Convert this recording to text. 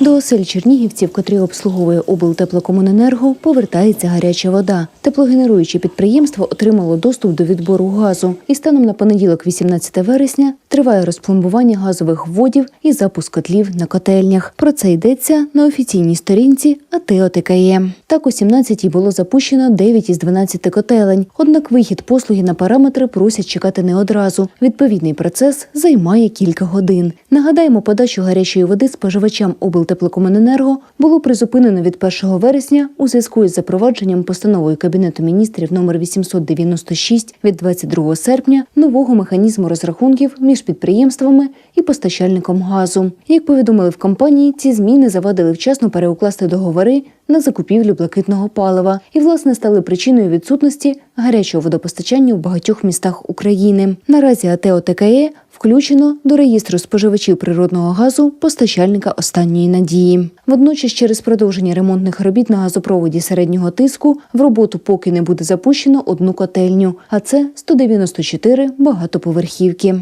До осель чернігівців, котрі обслуговує облтеплокомуненерго, повертається гаряча вода. Теплогенеруюче підприємство отримало доступ до відбору газу. І станом на понеділок, 18 вересня, триває розпломбування газових вводів і запуск котлів на котельнях. Про це йдеться на офіційній сторінці АТО ТКЄ. Так, у 17-й було запущено 9 із 12 котелень. Однак вихід послуги на параметри просять чекати не одразу. Відповідний процес займає кілька годин. Нагадаємо, подачу гарячої води споживачам облтеплокомуненерго було призупинено від 1 вересня у зв'язку із запровадженням постановою Кабінету міністрів номер 896 від 22 серпня нового механізму розрахунків між підприємствами і постачальником газу. Як повідомили в компанії, ці зміни завадили вчасно переукласти договори на закупівлю блакитного палива і, власне, стали причиною відсутності гарячого водопостачання в багатьох містах України. Наразі АТО ТКЕ включено до реєстру споживачів природного газу постачальника останньої надії. Водночас, через продовження ремонтних робіт на газопроводі середнього тиску в роботу поки не буде запущено одну котельню, а це 194 багатоповерхівки.